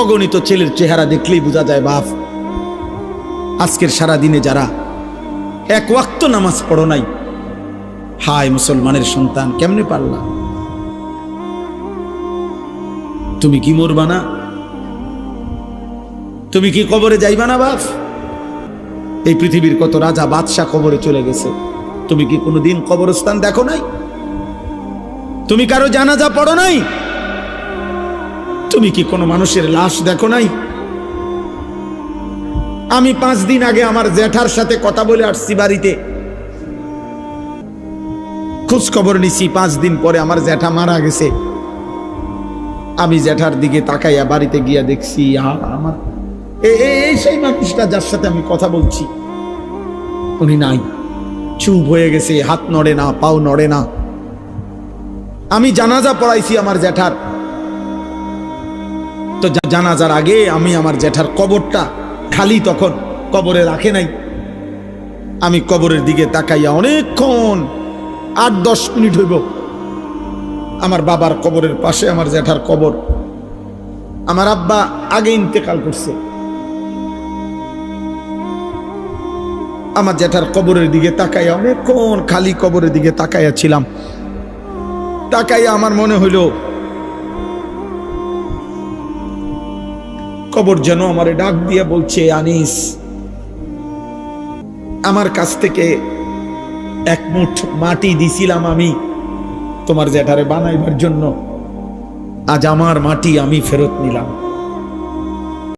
অগণিত ছেলের চেহারা দেখলেই বোঝা যায়, বাপ। আজকের সারা দিনে যারা এক ওয়াক্ত নামাজ পড়ো নাই, হায় মুসলমানের সন্তান, কেমনে পারলা? তুমি কি মরবা না? তুমি কি কবরে যাইবা না, বাপ? এই পৃথিবীর কত রাজা বাদশাহ কবরে চলে গেছে। তুমি কি কোনোদিন কবরস্থান দেখো নাই? তুমি কারও জানাজা পড়ো নাই? তুমি কি কোনো মানুষের লাশ দেখো নাই? আমি পাঁচ দিন আগে আমার জ্যাঠার সাথে কথা বলে আসছি বাড়িতে। খোঁজ খবর নিছি, পাঁচ দিন পরে আমার জ্যাঠা মারা গেছে। আমি জ্যাঠার দিকে তাকাইয়া বাড়িতে গিয়া দেখছি আমার এই সেই মানুষটা যার সাথে আমি কথা বলছি। উনি নাই। চুপ হয়ে গেছে, হাত নড়ে না, পাও নড়ে না। আমি জানাজা পড়াইছি আমার জ্যাঠার। তো জানাজার আগে আমি আমার জ্যাঠার কবরটা খালি তখন কবরে রাখে নাই। আমি কবরের দিকে তাকাইয়া অনেকক্ষণ আট দশ মিনিট হইব। আমার বাবার কবরের পাশে আমার জ্যাঠার কবর। আমার আব্বা আগে ইন্তেকাল করছে। আমার জ্যাঠার কবরের দিকে তাকাইয়া অনেকক্ষণ খালি কবরের দিকে তাকাইয়া ছিলাম। তাকাইয়া আমার মনে হইল কবর যেন আমারে ডাক দিয়ে বলছে, আনিস, আমার কাছ থেকে এক মুঠ মাটি দিছিলাম আমি তোমার জ্যাঠারে বানাইবার জন্য। আজ আমার মাটি আমি ফেরত নিলাম।